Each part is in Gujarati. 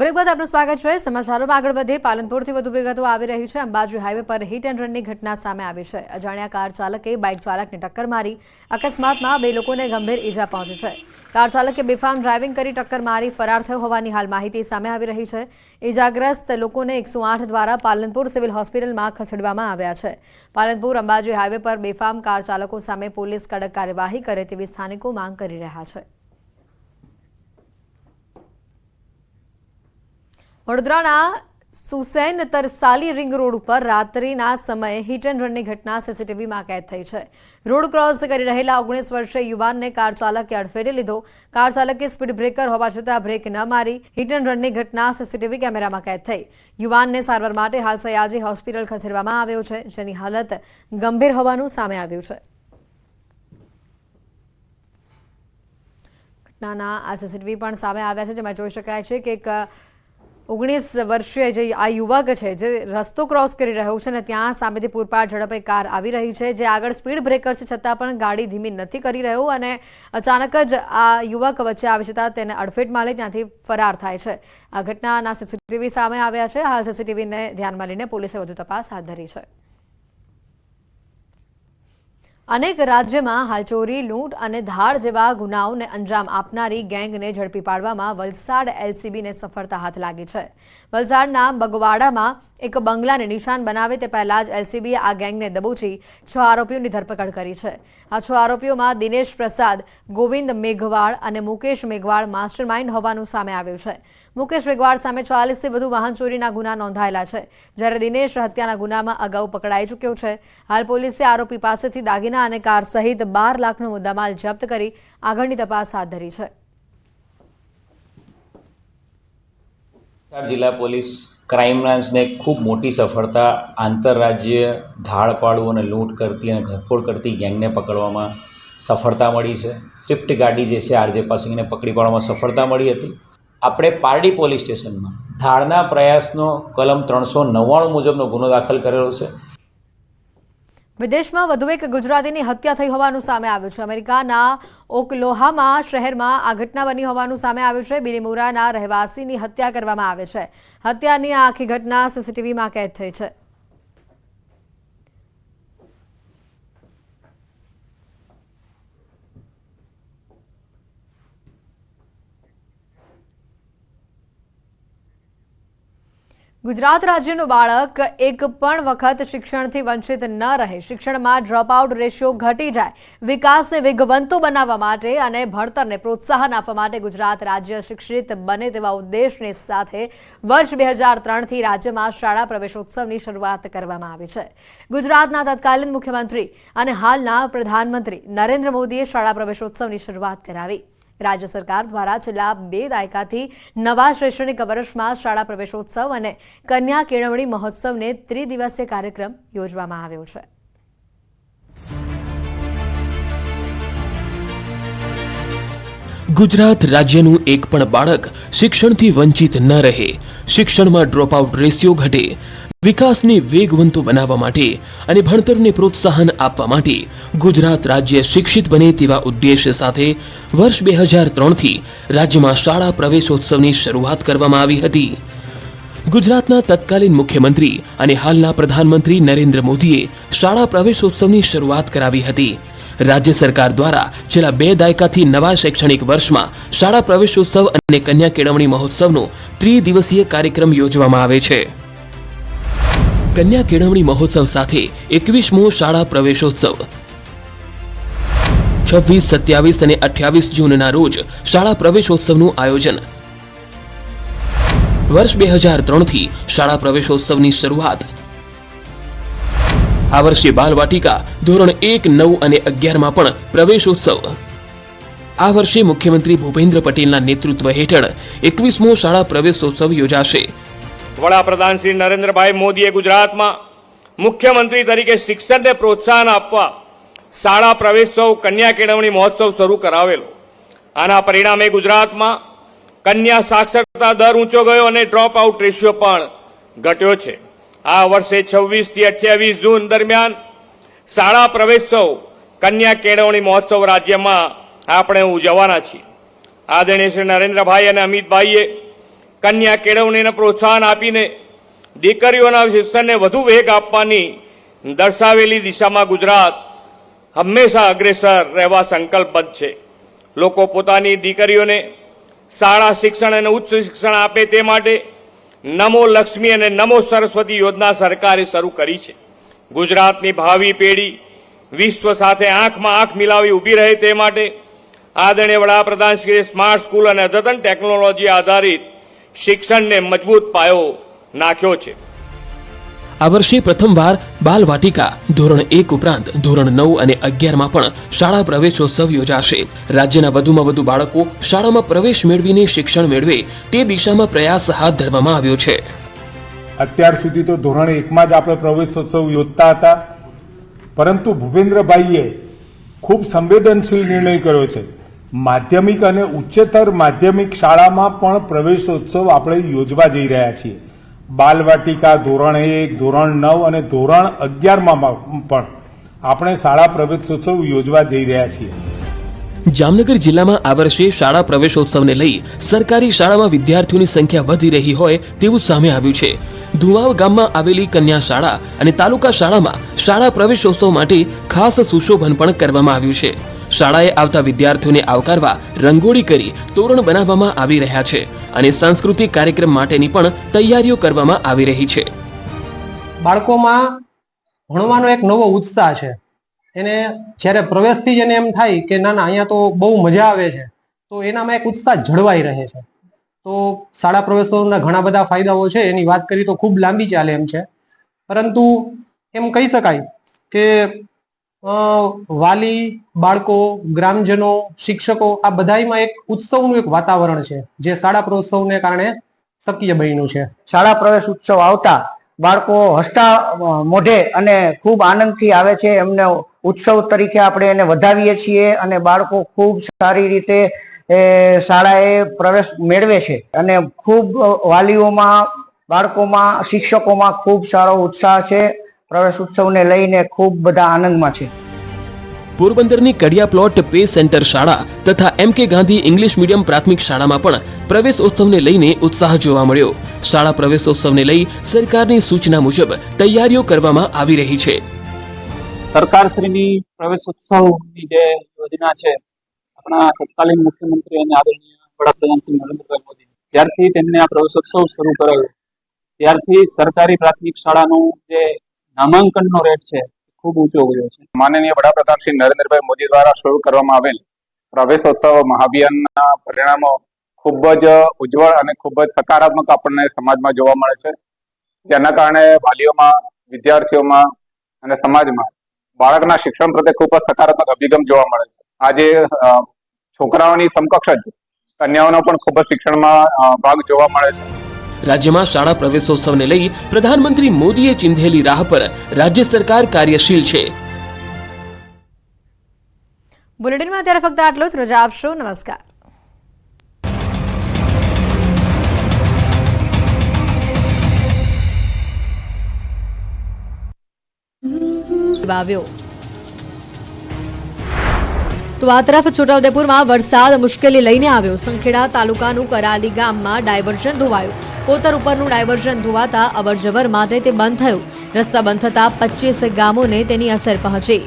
બ્રેક બાદ આપનું સ્વાગત છે. સમાચારોમાં આગળ વધે. પાલનપુરથી વધુ વિગતો આવી રહી છે. અંબાજી હાઈવે પર હિટ એન્ડ રનની ઘટના સામે આવી છે. અજાણ્યા કાર ચાલકે બાઇક ચાલકને ટક્કર મારી. અકસ્માતમાં બે લોકોને ગંભીર ઈજા પહોંચી છે. કાર ચાલકે બેફામ ડ્રાઇવિંગ કરી ટક્કર મારી. ફરાર થયો હોવાની હાલ માહિતી સામે આવી રહી છે. ઈજાગ્રસ્ત લોકોને એકસો આઠ દ્વારા પાલનપુર સિવિલ હોસ્પિટલમાં ખસેડવામાં આવ્યા છે. પાલનપુર અંબાજી હાઈવે પર બેફામ કાર ચાલકો સામે પોલીસ કડક કાર્યવાહી કરે તેવી સ્થાનિકો માંગ કરી રહ્યા છે. વડોદરાના સુસૈન તરસાલી રિંગ રોડ ઉપર રાત્રિના સમયે હિટ એન્ડ રનની ઘટના સીસીટીવીમાં કેદ થઈ છે. રોડ ક્રોસ કરી રહેલા ઓગણીસ વર્ષીય યુવાનને કાર ચાલકે અડફેટે લીધો. કાર ચાલકે સ્પીડ બ્રેકર હોવા છતાં બ્રેક ન મારી. હિટ એન્ડ રનની ઘટના સીસીટીવી કેમેરામાં કેદ થઈ. યુવાનને સારવાર માટે હાલ સયાજી હોસ્પિટલ ખસેડવામાં આવ્યો છે, જેની હાલત ગંભીર હોવાનું સામે આવ્યું છે. ઘટનાના આ સીસીટીવી પણ સામે આવ્યા છે, જેમાં જોઈ શકાય છે કે એક ઓગણીસ વર્ષીય જે આ યુવક છે, જે રસ્તો ક્રોસ કરી રહ્યો છે અને ત્યાં સામેથી પૂરપાટ ઝડપે કાર આવી રહી છે, જે આગળ સ્પીડ બ્રેકર છે, છતાં પણ ગાડી ધીમી નથી કરી રહ્યો અને અચાનક જ આ યુવક વચ્ચે આવી જતાં તેને અડફેટમાં લઈ ત્યાંથી ફરાર થાય છે. આ ઘટનાના સીસીટીવી સામે આવ્યા છે. હાલ સીસીટીવીને ધ્યાનમાં લઈને પોલીસે વધુ તપાસ હાથ ધરી છે. અનેક રાજ્યમાં હાલ ચોરી, લૂંટ અને ધાડ જેવા ગુનાઓને અંજામ આપનારી ગેંગને ઝડપી પાડવામાં વલસાડ એલસીબીને સફળતા હાથ લાગી છે. વલસાડના બગવાડામાં એક બંગલાને નિશાન બનાવે તે પહેલા જ એલસીબીએ આ ગેંગને દબોચી છ આરોપીઓની ધરપકડ કરી છે. આ છ આરોપીઓમાં દિનેશ પ્રસાદ, ગોવિંદ મેઘવાળ અને મુકેશ મેઘવાળ માસ્ટર માઇન્ડ હોવાનું સામે આવ્યું છે. મુકેશ મેઘવાળ સામે ચાલીસથી વધુ વાહન ચોરીના ગુના નોંધાયેલા છે. જ્યારે દિનેશ હત્યાના ગુનામાં અગાઉ પકડાઈ ચૂક્યો છે. હાલ પોલીસે આરોપી પાસેથી દાગીના અને કાર સહિત બાર લાખનો મુદ્દામાલ જપ્ત કરી આગળની તપાસ હાથ ધરી છે. જિલ્લા પોલીસ ક્રાઇમ બ્રાન્ચને ખૂબ મોટી સફળતા આંતરરાજ્ય ધાડ પાડવું અને લૂંટ કરતી અને ઘરફોડ કરતી ગેંગને પકડવામાં સફળતા મળી છે. સ્વિફ્ટ ગાડી જે છે, આરજે પાસિંગને પકડી પાડવામાં સફળતા મળી હતી. આપણે પારડી પોલીસ સ્ટેશનમાં ધાડના પ્રયાસનો કલમ ત્રણસો નવ્વાણું મુજબનો ગુનો દાખલ કરેલો છે. વિદેશમાં વધુ એક ગુજરાતીની હત્યા થઈ હોવાનું સામે આવ્યું છે. અમેરિકાના ઓકલોહામા શહેરમાં આ ઘટના બની હોવાનું સામે આવ્યું છે. બિલીમોરાના રહેવાસીની હત્યા કરવામાં આવે છે. હત્યાની આ આખી ઘટના સીસીટીવીમાં કેદ થઈ છે. ગુજરાત રાજ્યનું બાળક એક પણ વખત શિક્ષણથી વંચિત ન રહે. શિક્ષણમાં ડ્રોપઆઉટ રેશિયો ઘટી જાય. વિકાસને વેગવંતો બનાવવા માટે અને ભણતરને પ્રોત્સાહન આપવા માટે ગુજરાત રાજ્ય શિક્ષિત બને તેવા ઉદ્દેશની સાથે વર્ષ બે હજાર ત્રણથી રાજ્યમાં શાળા પ્રવેશોત્સવની શરૂઆત કરવામાં આવી છે. ગુજરાતના તત્કાલીન મુખ્યમંત્રી અને હાલના પ્રધાનમંત્રી નરેન્દ્ર મોદીએ શાળા પ્રવેશોત્સવની શરૂઆત કરાવી. રાજ્ય સરકાર દ્વારા છેલ્લા બે દાયકાથી નવા શૈક્ષણિક વર્ષમાં શાળા પ્રવેશોત્સવ અને કન્યા કેળવણી મહોત્સવને ત્રિદિવસીય કાર્યક્રમ યોજવામાં આવ્યો છે. ગુજરાત રાજ્યનું એક પણ બાળક શિક્ષણથી વંચિત ન રહે. શિક્ષણમાં ડ્રોપઆઉટ રેશિયો ઘટે. વિકાસને વેગવંતો બનાવવા માટે અને ભણતરને પ્રોત્સાહન આપવા માટે ગુજરાત રાજ્ય શિક્ષિત બને તેવા ઉદ્દેશ્ય સાથે વર્ષ બે હજાર ત્રણથી રાજ્યમાં શાળા પ્રવેશોત્સવની શરૂઆત કરવામાં આવી હતી. ગુજરાતના તત્કાલીન મુખ્યમંત્રી અને હાલના પ્રધાનમંત્રી નરેન્દ્ર મોદીએ શાળા પ્રવેશોત્સવની શરૂઆત કરાવી હતી. રાજ્ય સરકાર દ્વારા છેલ્લા બે દાયકાથી નવા શૈક્ષણિક વર્ષમાં શાળા પ્રવેશોત્સવ અને કન્યા કેળવણી મહોત્સવનો ત્રિદિવસીય કાર્યક્રમ યોજવામાં આવે છે. કન્યા કેળવણી મહોત્સવ સાથે એકવીસમો શાળા પ્રવેશોત્સવ. છવ્વીસ, સત્યાવીસ અને અઠ્યાવીસ જૂનના રોજ શાળા પ્રવેશોત્સવનું આયોજન. વર્ષ બે હજાર ત્રણથી શાળા પ્રવેશોત્સવની શરૂઆત. આ વર્ષે બાલવાટિકા ધોરણ એક, નવ અને અગિયારમાં પણ પ્રવેશોત્સવ. આ વર્ષે મુખ્યમંત્રી ભૂપેન્દ્ર પટેલના નેતૃત્વ હેઠળ એકવીસમો શાળા પ્રવેશોત્સવ યોજાશે. વડાપ્રધાન શ્રી નરેન્દ્રભાઈ મોદીએ ગુજરાતમાં મુખ્યમંત્રી તરીકે શિક્ષણને પ્રોત્સાહન આપવા શાળા પ્રવેશોત્સવ, કન્યા કેળવણી મહોત્સવ શરૂ કરાવેલો. આના પરિણામે ગુજરાતમાં કન્યા સાક્ષરતા દર ઊંચો ગયો અને ડ્રોપ આઉટ રેશિયો પણ ઘટ્યો છે. આ વર્ષે છવ્વીસથી અઠ્યાવીસ જૂન દરમિયાન શાળા પ્રવેશોત્સવ, કન્યા કેળવણી મહોત્સવ રાજ્યમાં આપણે ઉજવવાના છીએ. આદરણીય શ્રી નરેન્દ્રભાઈ અને અમિતભાઈએ કન્યા કેળવણીને પ્રોત્સાહન આપીને દીકરીઓના શિક્ષણને વધુ વેગ આપવાની દર્શાવેલી દિશામાં ગુજરાત હંમેશા અગ્રેસર રહેવા સંકલ્પબદ્ધ છે. લોકો પોતાની દીકરીઓને શાળા શિક્ષણ અને ઉચ્ચ શિક્ષણ આપે તે માટે નમો લક્ષ્મી અને નમો સરસ્વતી યોજના સરકારે શરૂ કરી છે. ગુજરાતની ભાવિ પેઢી વિશ્વ સાથે આંખમાં આંખ મિલાવી ઊભી રહે તે માટે આદરણીય વડાપ્રધાન શ્રી સ્માર્ટ સ્કૂલ અને અદ્યતન ટેકનોલોજી આધારિત શિક્ષણને મજબૂત પાયો નાખ્યો છે. આ વર્ષે પ્રથમવાર બાલ વાટિકા ધોરણ એક ઉપરાંત ધોરણ નવ અને અગિયારમાં પણ શાળા પ્રવેશોત્સવ યોજાશે. રાજ્યના વધુમાં વધુ બાળકો શાળામાં પ્રવેશ મેળવીને શિક્ષણ મેળવે તે દિશામાં પ્રયાસ હાથ ધરવામાં આવ્યો છે. અત્યાર સુધી તો ધોરણ એકમાં જ આપણે પ્રવેશોત્સવ યોજતા હતા. પરંતુ ભૂપેન્દ્રભાઈએ ખૂબ સંવેદનશીલ નિર્ણય કર્યો છે. માધ્યમિક અને ઉચ્ચતર માધ્યમિક શાળામાં પણ પ્રવેશોત્સવ આપણે યોજવા જઈ રહ્યા છીએ. બાલવાટિકા ધોરણ એક, ધોરણ નવ અને ધોરણ અગિયારમાં પણ આપણે શાળા પ્રવેશોત્સવ યોજવા જઈ રહ્યા છીએ. જામનગર જિલ્લામાં આ વર્ષે શાળા પ્રવેશોત્સવને લઈ સરકારી શાળામાં વિદ્યાર્થીઓની સંખ્યા વધી રહી હોય તેવું સામે આવ્યું છે. ધુવાવ ગામમાં આવેલી કન્યા શાળા અને તાલુકા શાળામાં શાળા પ્રવેશોત્સવ માટે ખાસ સુશોભન પણ કરવામાં આવ્યું છે. શાળાએ આવતા વિદ્યાર્થીઓને આવકારવા રંગોળી કરી તોરણ બનાવવામાં આવી રહ્યા છે અને સાંસ્કૃતિક કાર્યક્રમ માટેની પણ તૈયારીઓ કરવામાં આવી રહી છે. બાળકોમાં ભણવાનો એક નવો ઉત્સાહ છે. એને જ્યારે પ્રવેશથી જ એને એમ થાય કે ના ના, અહીંયા તો બહુ મજા આવે છે, તો એનામાં એક ઉત્સાહ જળવાઈ રહે છે. તો શાળા પ્રવેશોના ઘણા બધા ફાયદાઓ છે, એની વાત કરી તો ખૂબ લાંબી ચાલે એમ છે. પરંતુ એમ કહી શકાય કે વાલી બાળકો ગ્રામજનો શિક્ષકો આ બધાયમાં એક ઉત્સવનું એક વાતાવરણ છે જે શાળા પ્રવેશોત્સવને કારણે શક્ય બન્યું છે. શાળા પ્રવેશ ઉત્સવ આવતા બાળકો હસતા મોઢે અને ખૂબ આનંદથી આવે છે. એમને ઉત્સવ તરીકે આપણે એને વધાવીએ છીએ અને બાળકો ખૂબ સારી રીતે એ, શાળાએ પ્રવેશ મેળવે છે. અને ખૂબ વાલીઓમાં બાળકોમાં શિક્ષકોમાં ખૂબ સારો ઉત્સાહ છે. પ્રવેશ ઉત્સવને લઈને ખૂબ બધા આનંદમાં છે. પોરબંદરની કડિયા પ્લોટ પે સેન્ટર શાળા તથા એમ કે ગાંધી ઇંગ્લિશ મીડિયમ પ્રાથમિક શાળામાં પણ પ્રવેશોત્સવને લઈને ઉત્સાહ જોવા મળ્યો. શાળા પ્રવેશોત્સવને લઈ સરકારની સૂચના મુજબ તૈયારીઓ કરવામાં આવી રહી છે. સરકારશ્રીની પ્રવેશોત્સવની જે યોજના છે આપણા તત્કાલીન મુખ્યમંત્રી અને આદરણીય વડાપ્રધાન શ્રી નરેન્દ્રભાઈ મોદી જ્યારથી તેમને આ પ્રવેશોત્સવ શરૂ કરાયો. ત્યારથી સરકારી પ્રાથમિક શાળાનું જે નામાંકનનો રેટ છે, ખૂબ ઊંચો ગયો છે. માનનીય વડાપ્રધાન શ્રી નરેન્દ્રભાઈ મોદી દ્વારા શરૂ કરવામાં આવેલ પ્રવેશોત્સવ મહાભિયાનના પરિણામો ખૂબ જ ઉજ્જવળ અને ખૂબ જ સકારાત્મક આપણને સમાજમાં જોવા મળે છે. તેના કારણે વાલીઓમાં, વિદ્યાર્થીઓમાં અને સમાજમાં બાળકના શિક્ષણ પ્રત્યે ખૂબ જ સકારાત્મક અભિગમ જોવા મળે છે. આજે છોકરાઓની સમકક્ષ જ કન્યાઓનો પણ ખૂબ જ શિક્ષણમાં ભાગ જોવા મળે છે. રાજ્યમાં શાળા પ્રવેશોત્સવને લઈ પ્રધાનમંત્રી મોદીએ ચિંધેલી રાહ પર રાજ્ય સરકાર કાર્યશીલ છે. બુલેટિનમાં અત્યારે ફક્ત આટલું જ. રજા આપશો નમસ્કાર. તો આ તરફ છોટાઉદેપુરમાં વરસાદ મુશ્કેલી લઈને આવ્યો. સંખેડા તાલુકાનું કરાલી ગામમાં ડાયવર્ઝન ધોવાયું. કોતર ઉપરનું ડાયવર્ઝન ધોવાતા અવરજવર માટે તે બંધ થયું. રસ્તા બંધ થતા પચીસ ગામોને તેની અસર પહોંચી.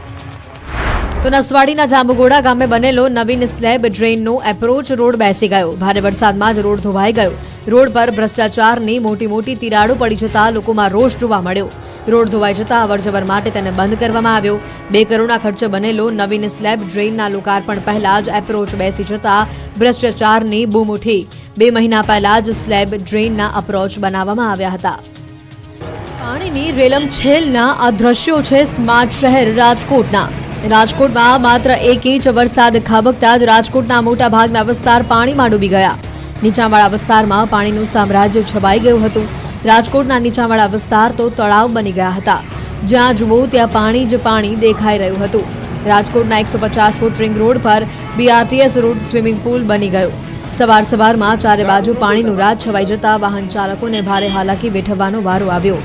તો નસવાડીના જાંબુગોડા ગામે બનેલો નવીન સ્લેબ ડ્રેનનો એપ્રોચ રોડ બેસી ગયો. ભારે વરસાદમાં જ રોડ ધોવાઈ ગયો. રોડ પર ભ્રષ્ટાચારની મોટી મોટી તિરાડો પડી જતા લોકોમાં રોષ જોવા મળ્યો. રોડ ધોવાઈ જતા અવરજવર માટે તેને બંધ કરવામાં આવ્યો. બે કરોડના ખર્ચે બનેલો નવીન સ્લેબ ડ્રેનના લોકાર્પણ પહેલા જ એપ્રોચ બેસી જતા ભ્રષ્ટાચારની બૂમ ઉઠી. બે મહિના પહેલા જ સ્લેબ ડ્રેનના અપ્રોચ બનાવવામાં આવ્યા હતા. પાણીની રેલમછેલના આ દ્રશ્યો છે સ્માર્ટ શહેર રાજકોટના. રાજકોટમાં માત્ર એક ઇંચ વરસાદ ખાબકતા જ રાજકોટના મોટા ભાગના વિસ્તાર પાણીમાં ડૂબી ગયા. નીચાણવાળા વિસ્તારમાં પાણીનું સામ્રાજ્ય છવાઈ ગયું હતું. રાજકોટના નીચાણવાળા વિસ્તાર તો તળાવ બની ગયા હતા. જ્યાં જુઓ ત્યાં પાણી જ પાણી દેખાઈ રહ્યું હતું. રાજકોટના એકસો પચાસ ફૂટ રિંગ રોડ પર બીઆરટીએસ રોડ સ્વિમિંગ પુલ બની ગયો. સવાર સવારમાં ચારે બાજુ પાણીનું રાજ છવાઈ જતા વાહન ચાલકોને ભારે હાલાકી વેઠવવાનો વારો આવ્યો.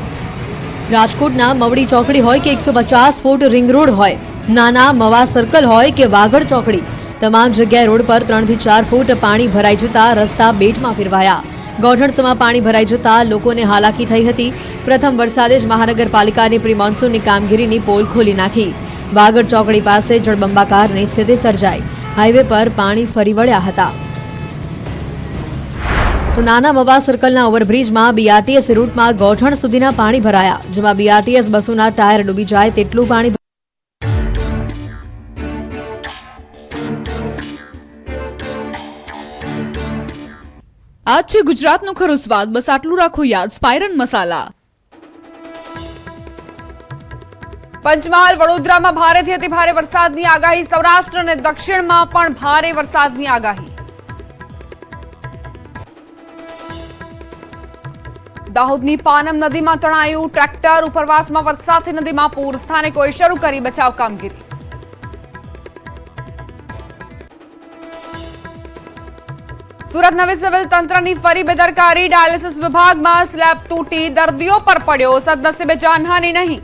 રાજકોટના મવડી ચોકડી હોય કે એકસો પચાસ ફૂટ રિંગ રોડ હોય, નાના મવા સર્કલ હોય કે વાગડ ચોકડી, તમામ જગ્યાએ રોડ પર ત્રણથી ચાર ફૂટ પાણી ભરાઈ જતા રસ્તા બેટમાં ફેરવાયા. ગોઠણસમાં પાણી ભરાઈ જતા લોકોને હાલાકી થઈ હતી. પ્રથમ વરસાદે જ મહાનગરપાલિકાની પ્રી મોન્સૂનની કામગીરીની પોલ ખોલી નાખી. વાગડ ચોકડી પાસે જળબંબાકારની સ્થિતિ સર્જાઈ. હાઈવે પર પાણી ફરી વળ્યા હતા. તો નાના મવા સર્કલના ઓવરબ્રિજમાં બીઆરટીએસ રૂટમાં ગોઠણ સુધીના પાણી ભરાયા, જેમાં બીઆરટીએસ બસોના ટાયર ડૂબી જાય તેટલું પાણી આ છે ગુજરાતનો ખરો સ્વાદ. બસ આટલું રાખો યાદ. સ્પાયરન મસાલા. પંચમહાલ વડોદરામાં ભારેથી અતિ ભારે વરસાદની આગાહી. સૌરાષ્ટ્ર અને દક્ષિણમાં પણ ભારે વરસાદની આગાહી. દાહોદની પાનમ નદીમાં તણાયું. ટ્રેક્ટર ઉપરવાસમાં વરસાદથી નદીમાં પૂર. સ્થાનિકોએ શરૂ કરી બચાવ કામગીરી. સુરત નવી સિવિલ તંત્રની ફરી બેદરકારી ડાયાલિસિસ વિભાગમાં સ્લેબ તૂટી, દર્દીઓ પર પડ્યો સદનસીબે જાનહાની નહીં.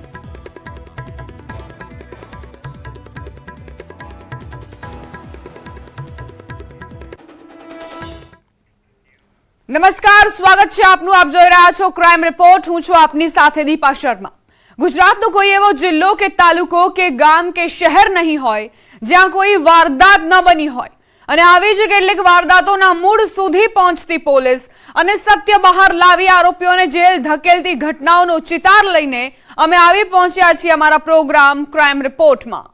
નમસ્કાર, સ્વાગત છે આપનું. આપ જોઈ રહ્યા છો ક્રાઇમ રિપોર્ટ હું છું આપની સાથે દીપા શર્મા. ગુજરાતનો કોઈ એવો જિલ્લો કે તાલુકો કે ગામ કે શહેર નહીં હોય, જ્યાં કોઈ વારદાત ન બની હોય. અને આવી જ કેટલીક વારદાતોના મૂળ સુધી પહોંચતી પોલીસ અને સત્ય બહાર લાવી આરોપીઓને જેલ ધકેલતી ઘટનાઓનો ચિતાર લઈને અમે આવી પહોંચ્યા છીએ અમારા પ્રોગ્રામ ક્રાઇમ રિપોર્ટમાં.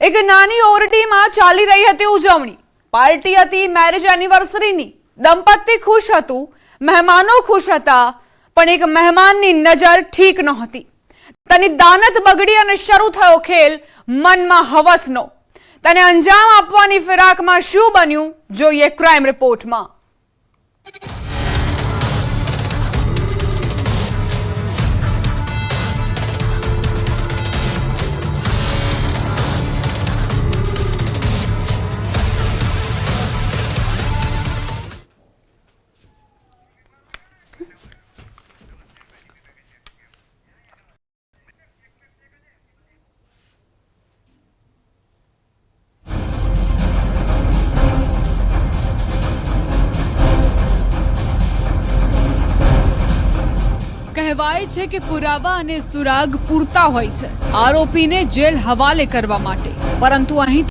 એક નાની ઓરડીમાં ચાલી રહી હતી ઉજવણી. પાર્ટી હતી મેરેજ એનિવર્સરીની દંપતી ખુશ હતું, મહેમાનો ખુશ હતા પણ એક મહેમાનની નજર ઠીક નહોતી. તેની દાનત બગડી અને શરૂ થયો ખેલ મનમાં હવસનો. તેને અંજામ આપવાની ફિરાકમાં શું બન્યું? જોઈએ ક્રાઇમ રિપોર્ટમાં. કહેવાય છે કે પુરાવા અને સુરાગ પૂરતા હોય છે. આરોપીને જેલ હવાલે કરવા માટે. પરંતુ અહીં